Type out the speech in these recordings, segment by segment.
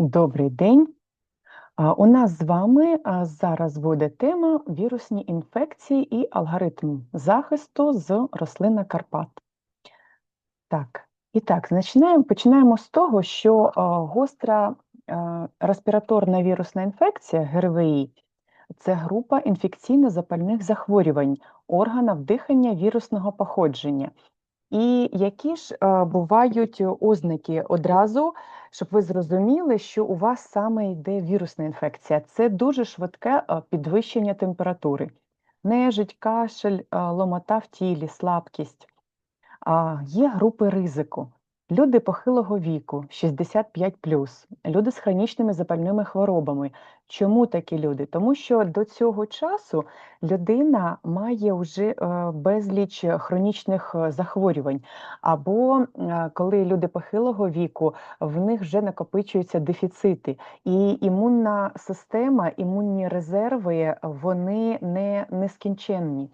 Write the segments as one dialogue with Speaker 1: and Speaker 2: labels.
Speaker 1: Добрий день. У нас з вами зараз буде тема вірусні інфекції і алгоритм захисту з рослина Карпат. Так, і так, починаємо, починаємо з того, що гостра респіраторна вірусна інфекція ГРВІ це група інфекційно-запальних захворювань органів дихання вірусного походження. І які ж е, бувають ознаки одразу, щоб ви зрозуміли, що у вас саме йде вірусна інфекція. Це дуже швидке е, підвищення температури, нежить, кашель, е, ломота в тілі, слабкість. Є групи ризику. Люди похилого віку, 65+, люди з хронічними запальними хворобами. Чому такі люди? Тому що до цього часу людина має вже е, безліч хронічних е, захворювань, або е, коли люди похилого віку, в них вже накопичуються дефіцити, і імунна система, імунні резерви, вони не нескінченні.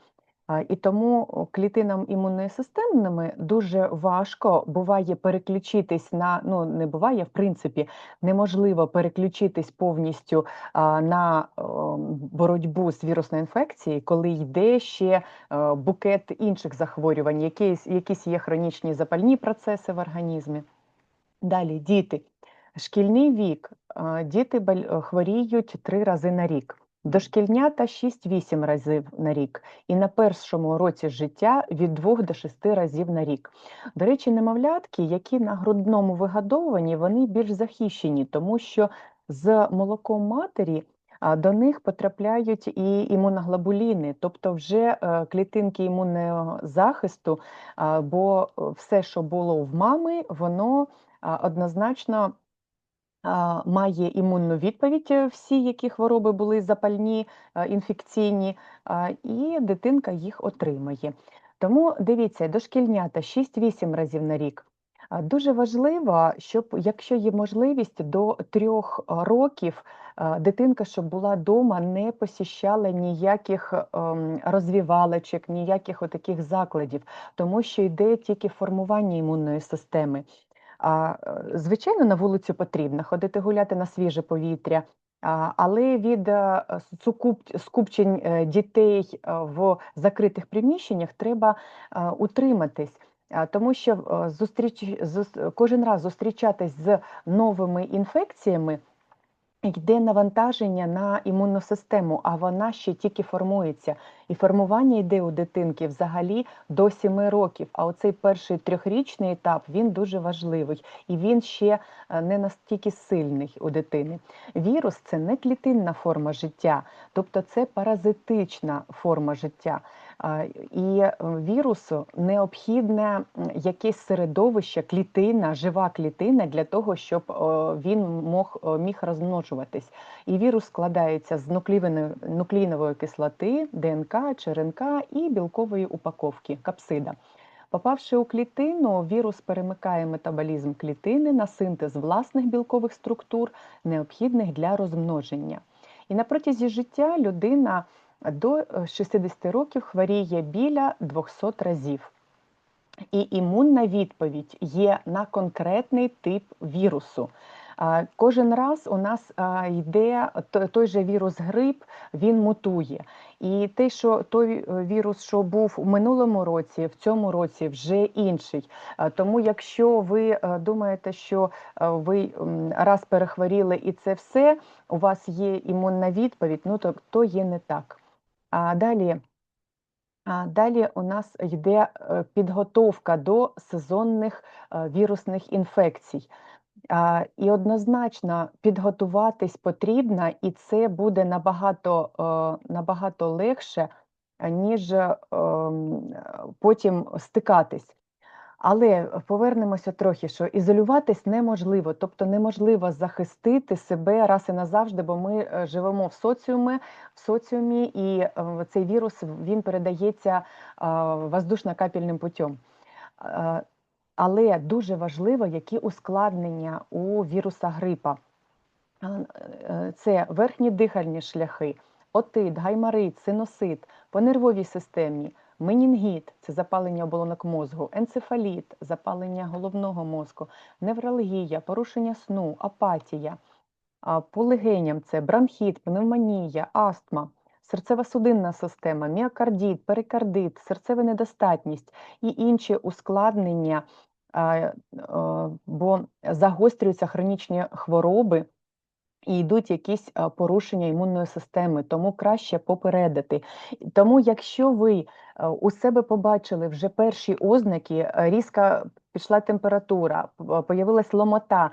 Speaker 1: І тому клітинам імунної системи дуже важко буває переключитись на ну не буває, в принципі, неможливо переключитись повністю на боротьбу з вірусною інфекцією, коли йде ще букет інших захворювань, якісь, якісь є хронічні запальні процеси в організмі. Далі діти. Шкільний вік, діти хворіють три рази на рік. Дошкільнята 6-8 разів на рік, і на першому році життя від 2 до 6 разів на рік. До речі, немовлятки, які на грудному вигодовуванні, вони більш захищені, тому що з молоком матері до них потрапляють і імуноглобуліни, тобто вже е, клітинки імунного захисту, бо все, що було в мами, воно однозначно має імунну відповідь е, всі, які хвороби були запальні, інфекційні, і дитинка їх отримає. Тому дивіться, дошкільнята 6-8 разів на рік. Дуже важливо, щоб якщо є можливість до трьох років дитинка, щоб була вдома, не посіщала ніяких ем, розвівалочок, ніяких таких закладів, тому що йде тільки формування імунної системи. А, е, Звичайно, на вулицю потрібно ходити гуляти на свіже повітря, але від е, скупчень е, дітей в закритих приміщеннях треба утриматись. Тому що зустріч кожен раз зустрічатись з новими інфекціями Йде навантаження на імунну систему, а вона ще тільки формується. І формування йде у дитинки взагалі до 7 років. А оцей перший трьохрічний етап він дуже важливий і він ще е, не настільки сильний у дитини. Вірус це не клітинна форма життя, тобто це паразитична форма життя. І е, вірусу необхідне якесь середовище, клітина, жива клітина для того, щоб він мог міг розмножуватись. І вірус складається з нуклеїнової кислоти, ДНК, ЧРНК і білкової упаковки капсида. Попавши у клітину, вірус перемикає метаболізм клітини на синтез власних білкових структур, необхідних для розмноження. І на протязі життя людина до 60 е, років хворіє біля 200 разів. І імунна відповідь є на конкретний тип вірусу. Кожен раз у нас йде той же вірус грип, він мутує. І те, що той е, вірус, що був у минулому році, в цьому році вже інший. Тому, якщо ви е, думаєте, що ви раз перехворіли і це все, у вас є імунна відповідь, ну то, то є не так. Далі далі у нас йде е, підготовка до сезонних е, вірусних інфекцій. І однозначно підготуватись потрібно, і це буде набагато е, набагато легше, ніж ем, потім стикатись. Але повернемося трохи, що ізолюватись неможливо, тобто неможливо захистити себе раз і назавжди, бо ми е, живемо в соціумі, в соціумі, і е, цей вірус він передається воздушно-капельним путем. Але дуже важливо, які ускладнення у віруса грипа. Е, це верхні дихальні шляхи, отит, гаймарит, синосит, по нервовій системі менінгіт це запалення оболонок мозку, енцефаліт, запалення головного мозку, невралгія, порушення сну, апатія. А, По легеням це бронхіт, пневмонія, астма, серцево-судинна система, міокардит, перикардит, серцева недостатність і інші ускладнення, е, бо загострюються хронічні хвороби. І йдуть якісь порушення імунної системи, тому краще попередити. Тому, якщо ви у себе побачили вже перші ознаки, різка пішла температура, появилась ломота,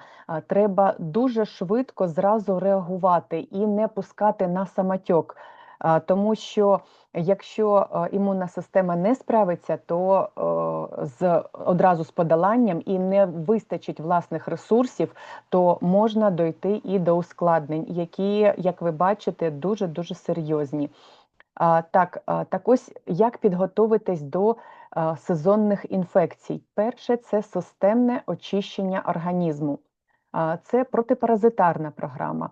Speaker 1: треба дуже швидко зразу реагувати і не пускати на самотьок. Тому що якщо імунна система не справиться, то е, з одразу з подоланням і не вистачить власних ресурсів, то можна дойти і до ускладнень, які, як ви бачите, дуже дуже серйозні. Так, так ось як підготуватись до сезонних інфекцій? Перше це системне очищення організму, це протипаразитарна програма.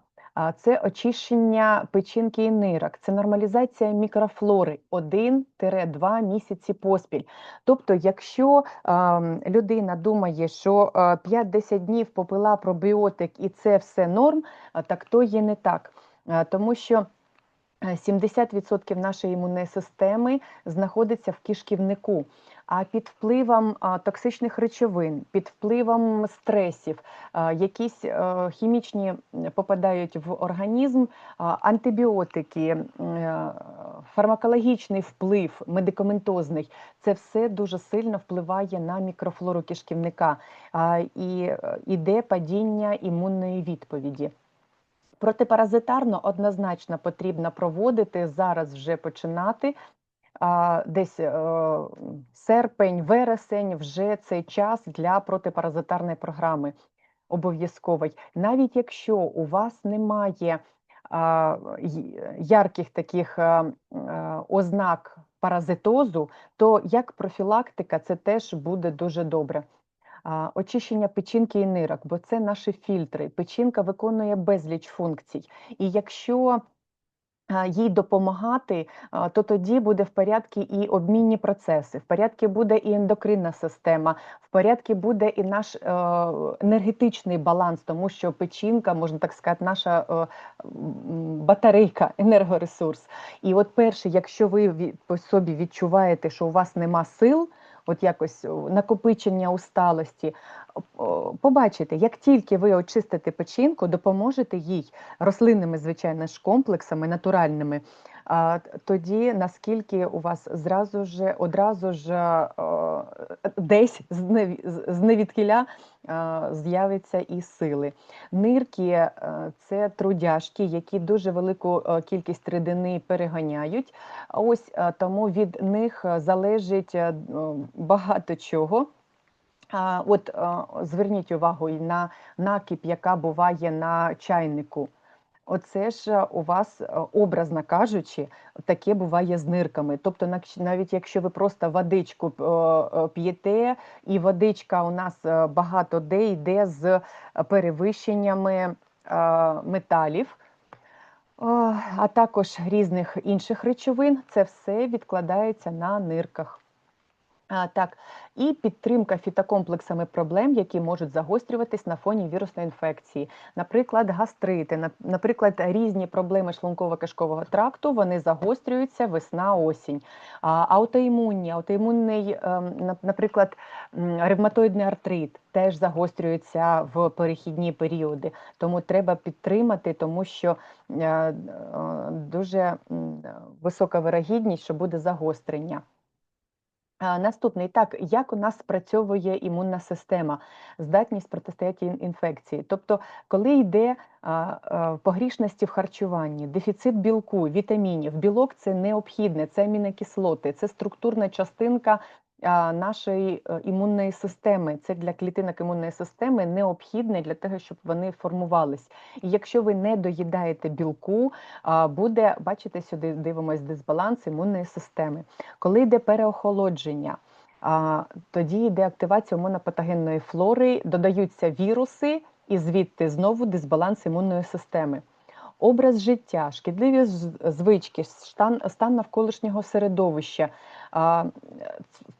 Speaker 1: Це очищення печінки і нирок, це нормалізація мікрофлори 1-2 місяці поспіль. Тобто, якщо людина думає, що 5-10 днів попила пробіотик і це все норм, так то є не так. Тому що 70% нашої імунної системи знаходиться в кишківнику. А під впливом токсичних речовин, під впливом стресів, якісь е, хімічні попадають в організм, антибіотики, е, фармакологічний вплив, медикаментозний, це все дуже сильно впливає на мікрофлору кишківника і е, іде падіння імунної відповіді. Протипаразитарно однозначно потрібно проводити зараз вже починати. Десь е, серпень, вересень вже цей час для протипаразитарної програми обов'язковий. Навіть якщо у вас немає ярких таких а, а, ознак паразитозу, то як профілактика це теж буде дуже добре. Очищення печінки і нирок, бо це наші фільтри. Печінка виконує безліч функцій. І якщо їй допомагати, то тоді буде в порядку і обмінні процеси, в порядку буде і ендокринна система, в порядку буде і наш е, енергетичний баланс, тому що печінка, можна так сказати, наша е, батарейка, енергоресурс. І от перше, якщо ви по собі відчуваєте, що у вас нема сил, от якось накопичення усталості, побачите, як тільки ви очистите печінку, допоможете їй рослинними, звичайно ж, комплексами, натуральними, тоді наскільки у вас зразу ж, одразу ж е, десь з неві- з- з невідкіля е, з'явиться і сили. Нирки е, це трудяшки, які дуже велику е, кількість рідини переганяють. Ось е, тому від них е, залежить е, багато чого. От е, зверніть увагу і на накіп, яка буває на чайнику. Оце ж е, у вас, е, образно кажучи, таке буває з нирками. Тобто, навіть якщо ви просто водичку е, п'єте, і водичка у нас багато де йде з перевищеннями металів, а також різних інших речовин, це все відкладається на нирках. А, так, і підтримка фітокомплексами проблем, які можуть загострюватись на фоні вірусної інфекції. Наприклад, гастрити, наприклад, різні проблеми шлунково-кишкового тракту, вони загострюються весна-осінь. А, аутоімунні, аутоімунний, ем, наприклад, ревматоїдний артрит теж загострюється в перехідні періоди. Тому треба підтримати, тому що е, дуже висока вирогідність, що буде загострення. Наступний так, як у нас спрацьовує імунна система, здатність протистояти інфекції. Тобто, коли йде погрішності в харчуванні, дефіцит білку, вітамінів, білок це необхідне, це амінокислоти, це структурна частинка нашої е, імунної системи. Це для клітинок імунної системи необхідне для того, щоб вони формувались. І якщо ви не доїдаєте білку, буде, бачите, сюди дивимось дисбаланс імунної системи. Коли йде переохолодження, а, тоді йде активація імунопатогенної флори, додаються віруси, і звідти знову дисбаланс імунної системи. Образ життя, шкідливі звички, стан, навколишнього середовища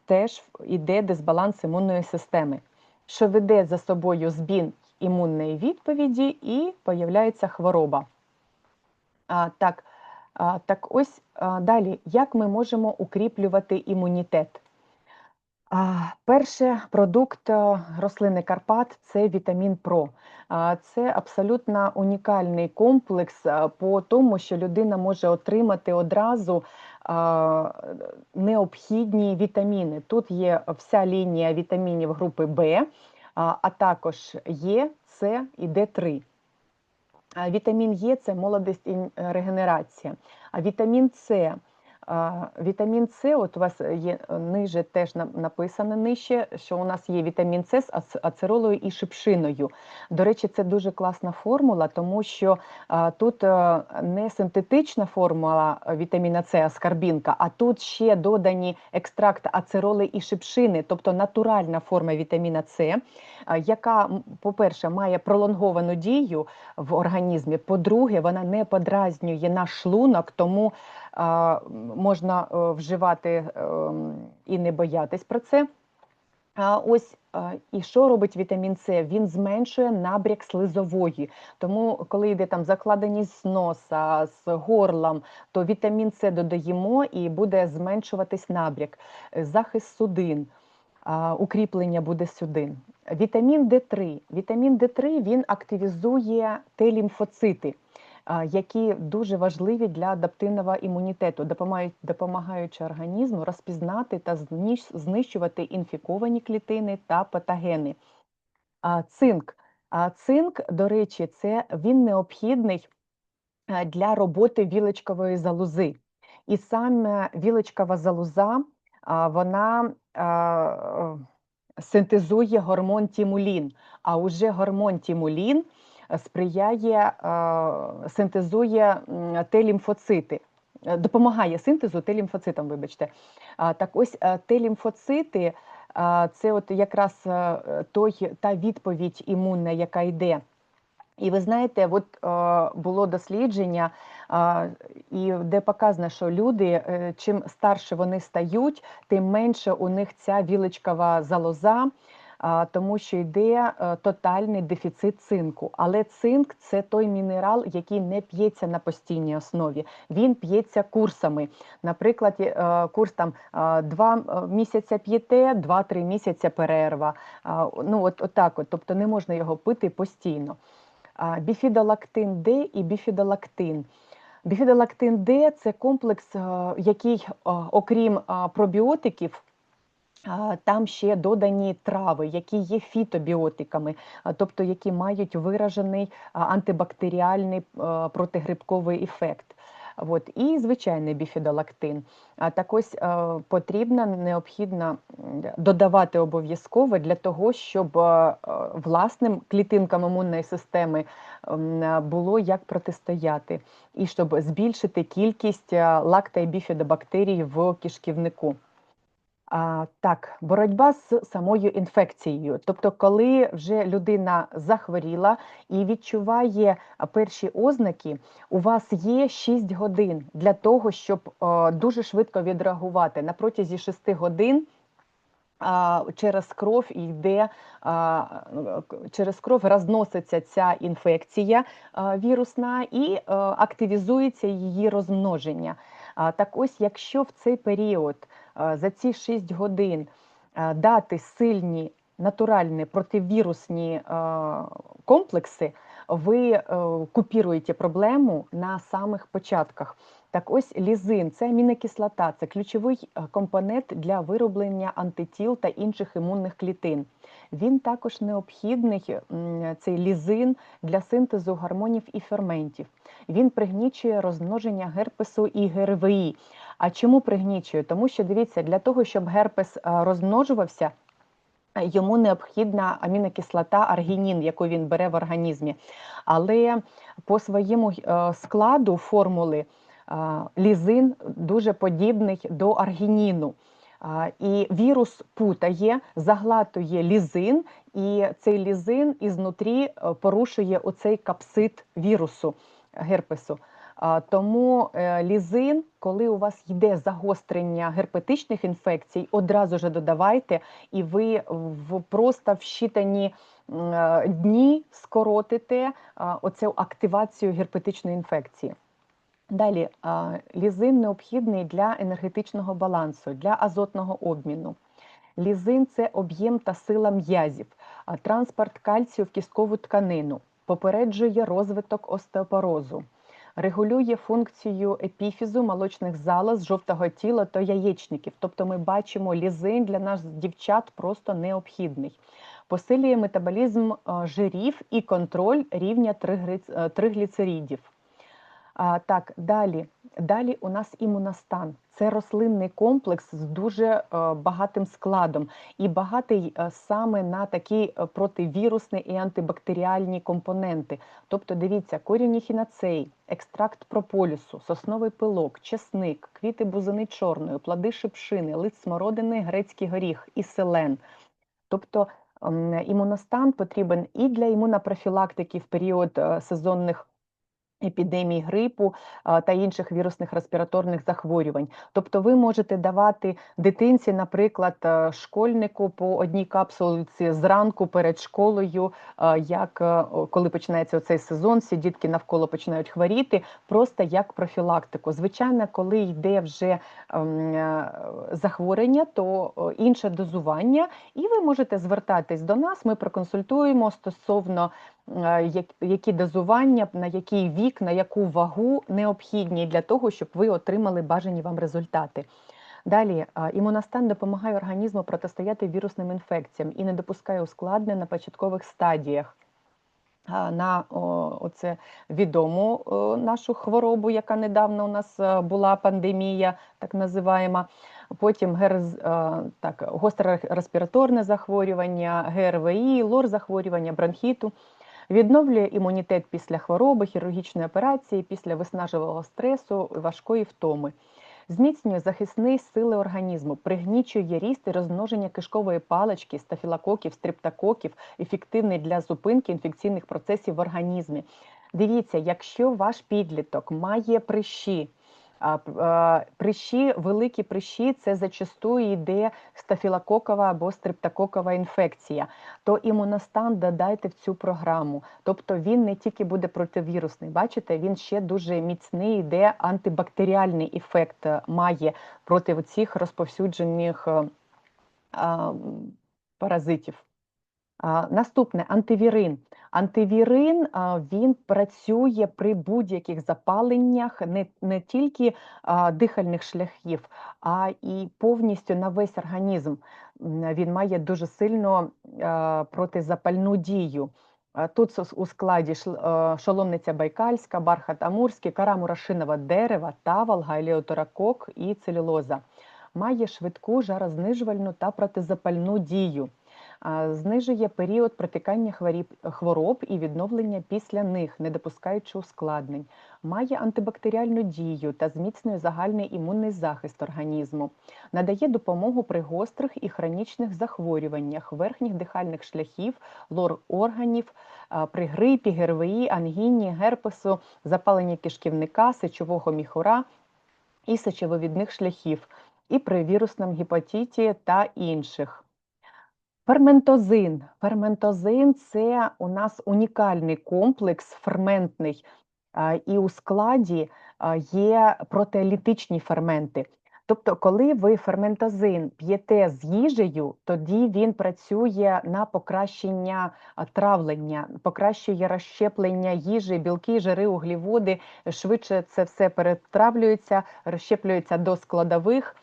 Speaker 1: теж йде дисбаланс імунної системи, що веде за собою збін імунної відповіді і появляється хвороба. А, Так, а, так ось а, далі, як ми можемо укріплювати імунітет? Перше продукт рослини Карпат це вітамін ПРО. Це абсолютно унікальний комплекс по тому, що людина може отримати одразу необхідні вітаміни. Тут є вся лінія вітамінів групи Б, а, також Е, С і Д3. Вітамін Е це молодість і е, регенерація. А вітамін С Вітамін С, от у вас є е, ниже теж на- написано нижче, що у нас є вітамін С з ацеролою і шипшиною. До речі, це дуже класна формула, тому що тут е, не синтетична формула е, вітаміна С, аскарбінка, а тут ще додані екстракт ацероли і шипшини, тобто натуральна форма вітаміна С, яка, по-перше, має пролонговану дію в організмі. По-друге, вона не подразнює наш шлунок, тому а, можна е, вживати ем, і не боятись про це. Ось і що робить вітамін С? Він зменшує набряк слизової. Тому, коли йде там закладеність з носа, з горлом, то вітамін С додаємо і буде зменшуватись набряк, Е, захист судин. Укріплення буде судин. Вітамін Д3. Вітамін Д3 він активізує Т-лімфоцити, які дуже важливі для адаптивного імунітету, допомагаючи організму розпізнати та знищувати інфіковані клітини та патогени. Цинк. Цинк, до речі, це він необхідний для роботи вілочкової залози. І саме вілочкова залоза, вона синтезує гормон тімулін, а уже гормон тімулін сприяє, е, синтезує Т-лімфоцити, е, допомагає синтезу Т-лімфоцитам, вибачте. Так ось е, Т-лімфоцити це от якраз той, та відповідь імунна, яка йде. І ви знаєте, от було дослідження, і де показано, що люди, чим старше вони стають, тим менше у них ця вілочкова залоза, тому що йде е, тотальний дефіцит цинку. Але цинк це той мінерал, який не п'ється на постійній основі. Він п'ється курсами. Наприклад, е, курс там е, два місяця п'єте, два-три місяця перерва. Ну от, отак, от, тобто не можна його пити постійно. Біфідолактин Д і біфідолактин. Біфідолактин Д це комплекс, який, окрім пробіотиків, Там ще додані трави, які є фітобіотиками, тобто які мають виражений антибактеріальний протигрибковий ефект. От. І звичайний біфідолактин. А так ось потрібно, необхідно додавати обов'язково для того, щоб власним клітинкам імунної системи було як протистояти, і щоб збільшити кількість лакта і біфідобактерій в кишківнику. А, так, боротьба з самою інфекцією. Тобто, коли вже людина захворіла і відчуває перші ознаки, у вас є 6 годин для того, щоб е, дуже швидко відреагувати. На протязі 6 годин через кров йде, через кров розноситься ця інфекція вірусна і активізується її розмноження. Так ось, якщо в цей період за ці 6 годин дати сильні натуральні противірусні е, комплекси, ви е, купіруєте проблему на самих початках. Так ось лізин це амінокислота, це ключовий е, компонент для вироблення антитіл та інших імунних клітин. Він також необхідний, цей лізин, для синтезу гормонів і ферментів. Він пригнічує розмноження герпесу і ГРВІ. А чому пригнічує? Тому що дивіться, для того, щоб герпес е, розмножувався, е, Йому необхідна амінокислота аргінін, яку він бере в організмі. Але по своєму е, складу формули лізин дуже подібний до аргініну. І вірус путає, заглатує лізин, і цей лізин ізнутрі порушує оцей капсид вірусу герпесу. Тому е, лізин, коли у вас йде загострення герпетичних інфекцій, одразу ж додавайте, і ви в просто в щитані е, дні скоротите оцю активацію герпетичної інфекції. Далі лізин необхідний для енергетичного балансу, для азотного обміну. Лізин це об'єм та сила м'язів, транспорт кальцію в кісткову тканину, попереджує розвиток остеопорозу, регулює функцію епіфізу молочних залоз, жовтого тіла та яєчників. Тобто ми бачимо, лізин для нас дівчат просто необхідний. Посилює метаболізм жирів і контроль рівня тригліцеридів. А, Так, далі. Далі у нас імуностан. Це рослинний комплекс з дуже е, багатим складом і багатий е, саме на такі е, противірусні і антибактеріальні компоненти. Тобто, дивіться, корінь ехінацеї, екстракт прополісу, сосновий пилок, чесник, квіти бузини чорної, плоди шипшини, лист смородини, грецький горіх і селен. Тобто ем, імуностан потрібен і для імунопрофілактики в період сезонних епідемії грипу та інших вірусних респіраторних захворювань. Тобто ви можете давати дитинці, наприклад, школьнику по одній капсулці зранку перед школою, як коли починається цей сезон, всі дітки навколо починають хворіти, просто як профілактику. Звичайно, коли йде вже ем, захворювання, то інше дозування, і ви можете звертатись до нас. Ми проконсультуємо стосовно які дозування, на який вік, на яку вагу необхідні для того, щоб ви отримали бажані вам результати. Далі імуностан допомагає організму протистояти вірусним інфекціям і не допускає ускладнень на початкових стадіях. На оце відому нашу хворобу, яка недавно у нас була пандемія, так називаємо. Потім гер, так, гостре респіраторне захворювання, ГРВІ, лор захворювання, бронхіту. Відновлює імунітет після хвороби, хірургічної операції, після виснажливого стресу, важкої втоми. Зміцнює захисні сили організму, пригнічує ріст і розмноження кишкової палички, стафілококів, стриптококів, ефективний для зупинки інфекційних процесів в організмі. Дивіться, якщо ваш підліток має прищі, Прищі, великі прищі це зачасту йде стафілококова або стриптококова інфекція. То імуностан додайте в цю програму. Тобто він не тільки буде противірусний, бачите, він ще дуже міцний, йде антибактеріальний ефект має проти цих розповсюджених паразитів. Наступне антивірин. Антивірин він працює при будь-яких запаленнях не не тільки дихальних шляхів, а і повністю на весь організм. Він має дуже сильно протизапальну дію. Тут у складі шоломниця байкальська, бархат амурський, кара мурашинове дерева, тавол, гайліоторакок і целюлоза. Має швидку жарознижувальну та протизапальну дію знижує період протикання хвороб і відновлення після них, не допускаючи ускладнень, має антибактеріальну дію та зміцнює загальний імунний захист організму, надає допомогу при гострих і хронічних захворюваннях, верхніх дихальних шляхів, лор органів, при грипі, ГРВІ, ангіні, герпесу, запаленні кишківника, сечового міхура і сечововідних шляхів, і при вірусному гепатиті та інших. Ферментозин. Ферментозин це у нас унікальний комплекс ферментний, і у складі є протеолітичні ферменти. Тобто, коли ви ферментозин п'єте з їжею, тоді він працює на покращення травлення, покращує розщеплення їжі, білки, жири, угліводи, швидше це все перетравлюється, розщеплюється до складових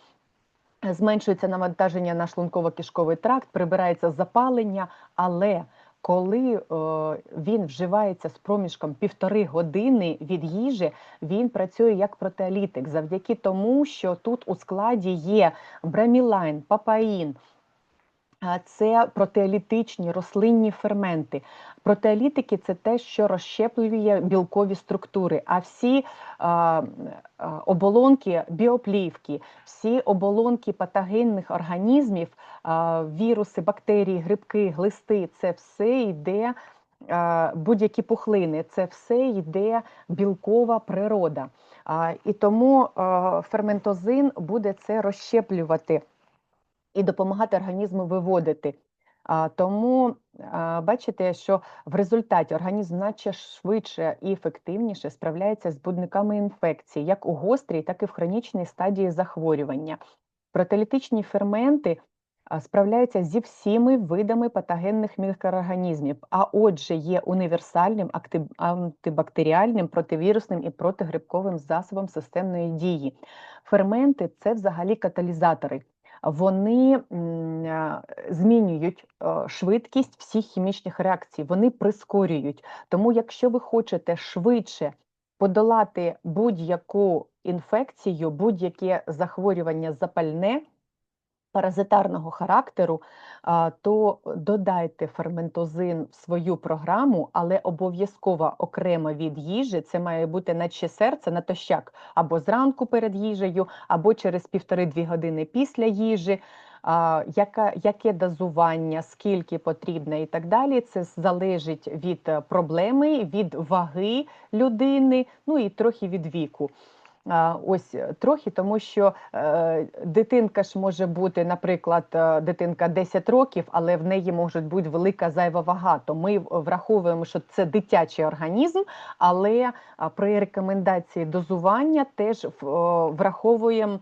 Speaker 1: зменшується навантаження на шлунково-кишковий тракт, прибирається запалення, але коли е, він вживається з проміжком півтори години від їжі, він працює як протеолітик. Завдяки тому, що тут у складі є бремілайн, папаїн, це протеолітичні рослинні ферменти. Протеолітики це те, що розщеплює білкові структури, а всі а, оболонки біоплівки, всі оболонки патогенних організмів, а, віруси, бактерії, грибки, глисти це все йде будь-які пухлини, це все йде білкова природа. І тому ферментозин буде це розщеплювати і допомагати організму виводити. Тому бачите, що в результаті організм наче швидше і ефективніше справляється з будниками інфекції, як у гострій, так і в хронічній стадії захворювання. Протилітичні ферменти справляються зі всіми видами патогенних мікроорганізмів, а отже, є універсальним антибактеріальним, противірусним і протигрибковим засобом системної дії. Ферменти це взагалі каталізатори вони змінюють швидкість всіх хімічних реакцій, вони прискорюють. Тому, якщо ви хочете швидше подолати будь-яку інфекцію, будь-яке захворювання запальне паразитарного характеру, то додайте ферментозин в свою програму, але обов'язково окремо від їжі. Це має бути наче серце натощак або зранку перед їжею, або через півтори-дві години після їжі. Яке, яке дозування, скільки потрібно і так далі, це залежить від проблеми, від ваги людини, ну і трохи від віку. Ось е, трохи, тому що е, дитинка ж може бути, наприклад, е, дитинка 10 років, але в неї може бути велика зайва вага. То ми враховуємо, що це дитячий організм, але при рекомендації дозування теж враховуємо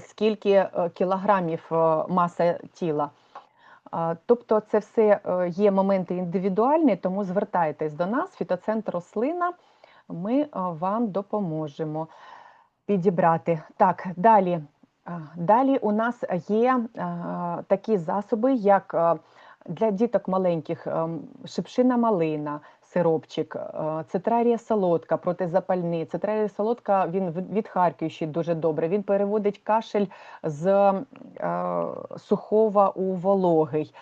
Speaker 1: скільки кілограмів маса тіла. Тобто це все є моменти індивідуальні, тому звертайтесь до нас, фітоцентр рослина ми вам допоможемо підібрати. Так, далі. Далі у нас є такі засоби, як для діток маленьких шипшина малина, сиропчик, цитрарія солодка, протизапальний. Цитрарія солодка він відхаркуючий дуже добре. Він переводить кашель з сухого у вологий.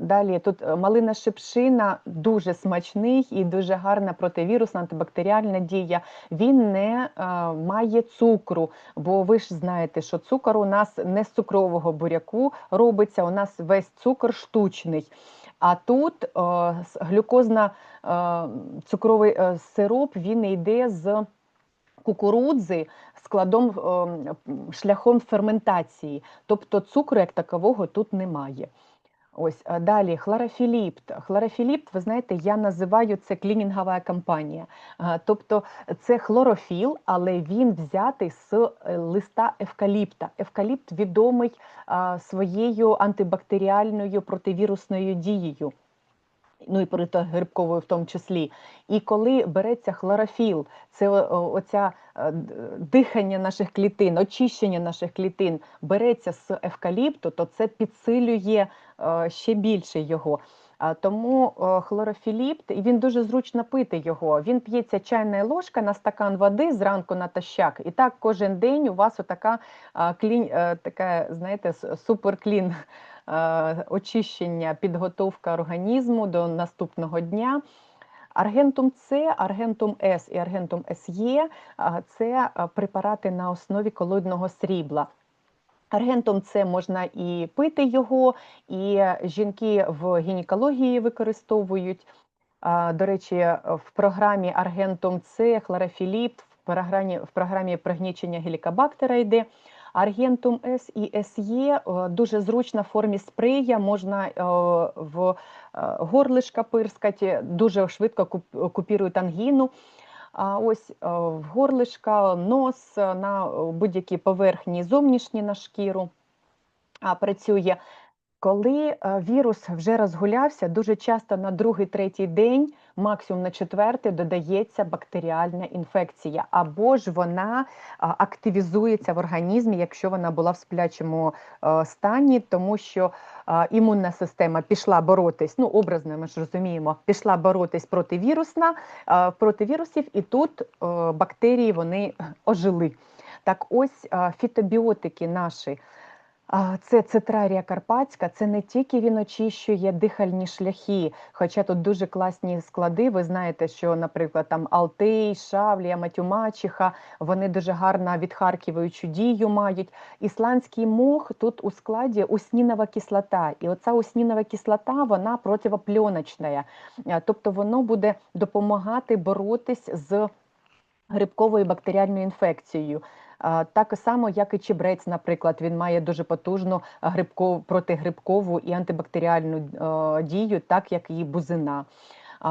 Speaker 1: Далі тут е, малина шипшина дуже смачний і дуже гарна противірусна антибактеріальна дія. Він не е, має цукру, бо ви ж знаєте, що цукор у нас не з цукрового буряку робиться, у нас весь цукор штучний. А тут е, глюкозно е, цукровий е, сироп він йде з кукурудзи складом е, шляхом ферментації, тобто цукру як такового тут немає. Ось далі хлорофіліпт. Хлорофіліпт, ви знаєте, я називаю це клінінгова кампанія. Тобто це хлорофіл, але він взятий з е, листа евкаліпта. Евкаліпт відомий своєю антибактеріальною противірусною дією ну і протигрибковою в тому числі. І коли береться хлорофіл, це оця е, дихання наших клітин, очищення наших клітин береться з евкаліпту, то це підсилює е, ще більше його. Тому хлорофіліпт, і він дуже зручно пити його. Він п'ється чайна ложка на стакан води зранку натощак. І так кожен день у вас отака е, така, знаєте, суперклін очищення, підготовка організму до наступного дня. Аргентум С, аргентум С і аргентум СЕ це препарати на основі колоїдного срібла. Аргентум С можна і пити його, і жінки в гінекології використовують. До речі, в програмі Аргентум С, хлорофіліп, в програмі в програмі пригнічення гелікобактера йде. Аргентум С і СЄ е, дуже зручна в формі спрея, можна е, в е, горлишка пирскати, дуже швидко купірують ангіну. А ось в горлишка, нос на будь-які поверхні зовнішні на шкіру працює. Коли вірус вже розгулявся, дуже часто на другий-третій день максимум на четвертий додається бактеріальна інфекція, або ж вона активізується в організмі, якщо вона була в сплячому стані, тому що імунна система пішла боротись, ну образно ми ж розуміємо, пішла боротись проти вірусна, проти вірусів, і тут бактерії вони ожили. Так ось фітобіотики наші Це цитрарія карпатська, це не тільки він очищує дихальні шляхи, хоча тут дуже класні склади. Ви знаєте, що, наприклад, там Алтей, Шавлія, Матюмачиха, вони дуже гарно відхарківуючу дію мають. Ісландський мох тут у складі уснінова кислота. І оця уснінова кислота вона противопльоночна, тобто воно буде допомагати боротись з грибковою бактеріальною інфекцією. Так само, як і чебрець, наприклад, він має дуже потужну грибкову протигрибкову і антибактеріальну дію, так як і бузина.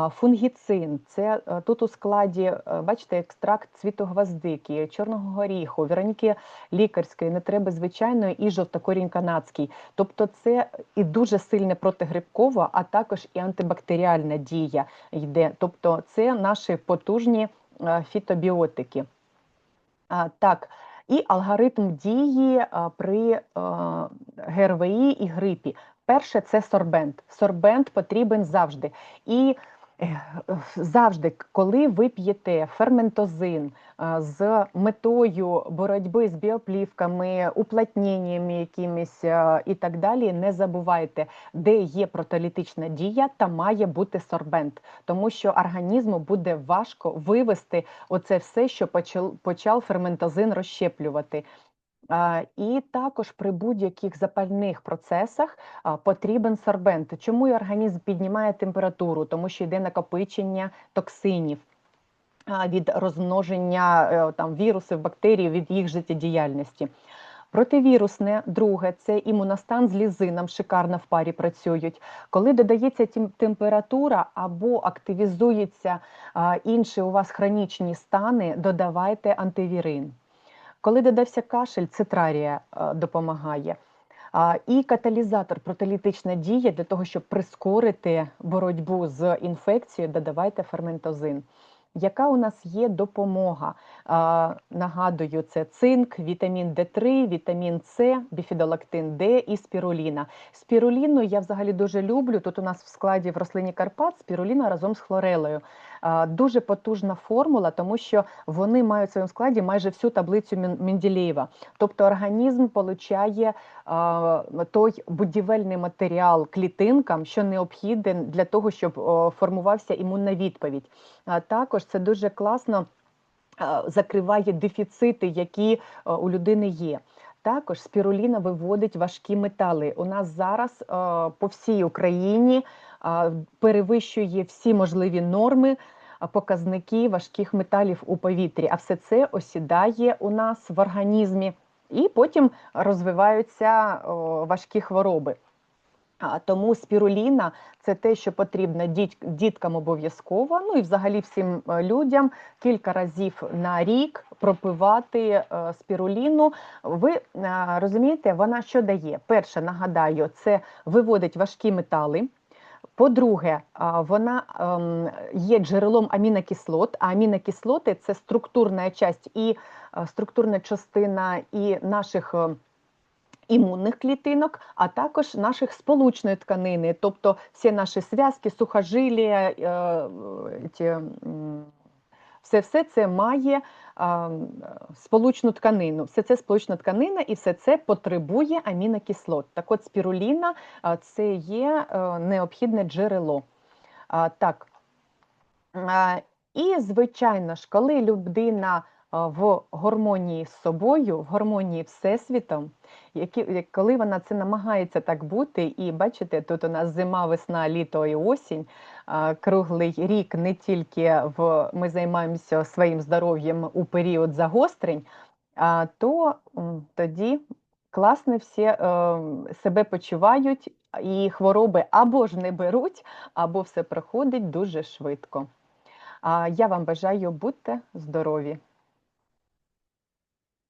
Speaker 1: Фунгіцин це е, тут у складі, е, бачите, екстракт цвітогвоздики, чорного горіху, вероніки лікарської, не треба звичайної і жовтокорінь канадський. Тобто це і дуже сильне протигрибкова, а також і антибактеріальна дія йде. Тобто це наші потужні е, фітобіотики. Так, і алгоритм дії при ГРВІ і грипі. Перше це сорбент. Сорбент потрібен завжди. І Завжди, коли ви п'єте ферментозин з метою боротьби з біоплівками, уплотненнями якимись і так далі, не забувайте, де є протолітична дія, там має бути сорбент, тому що організму буде важко вивести оце все, що почав ферментозин розщеплювати. І також при будь-яких запальних процесах потрібен сорбент. Чому і організм піднімає температуру? Тому що йде накопичення токсинів від розмноження е, там, вірусів, бактерій, від їх життєдіяльності. Противірусне, друге, це імуностан з лізином, шикарно в парі працюють. Коли додається температура або активізуються інші у вас хронічні стани, додавайте антивірин. Коли додався кашель, цитрарія е, допомагає. І каталізатор протилітична дія для того, щоб прискорити боротьбу з інфекцією, додавайте ферментозин. Яка у нас є допомога? Нагадую, це цинк, вітамін Д3, вітамін С, біфідолактин Д і спіруліна. Спіруліну я взагалі дуже люблю. Тут у нас в складі в рослині Карпат спіруліна разом з хлорелею. Дуже потужна формула, тому що вони мають в своєму складі майже всю таблицю Менделєєва. Тобто організм получає той будівельний матеріал клітинкам, що необхідний для того, щоб формувався імунна відповідь. Також це дуже класно закриває дефіцити, які у людини є. Також спіруліна виводить важкі метали. У нас зараз по всій Україні перевищує всі можливі норми, показники важких металів у повітрі. А все це осідає у нас в організмі, і потім розвиваються важкі хвороби. Тому спіруліна це те, що потрібно діткам обов'язково, ну і взагалі всім е, людям кілька разів на рік пропивати е, спіруліну. Ви е, розумієте, вона що дає? Перше, нагадаю, це виводить важкі метали. По-друге, вона ем, є джерелом амінокислот, а амінокислоти це структурна часть і структурна частина і наших імунних клітинок, а також наших сполучної тканини, тобто всі наші зв'язки, сухожилля, е, все все це має сполучну тканину. Все це сполучна тканина і все це потребує амінокислот. Так от спіруліна це є е, необхідне джерело. Так. І, звичайно ж, коли людина в гармонії з собою, в гармонії всесвітом, які, коли вона це намагається так бути, і бачите, тут у нас зима, весна, літо і осінь, круглий рік не тільки в ми займаємося своїм здоров'ям у період загострень, то тоді класно всі е, себе почувають, і хвороби або ж не беруть, або все проходить дуже швидко. Я вам бажаю бути здорові.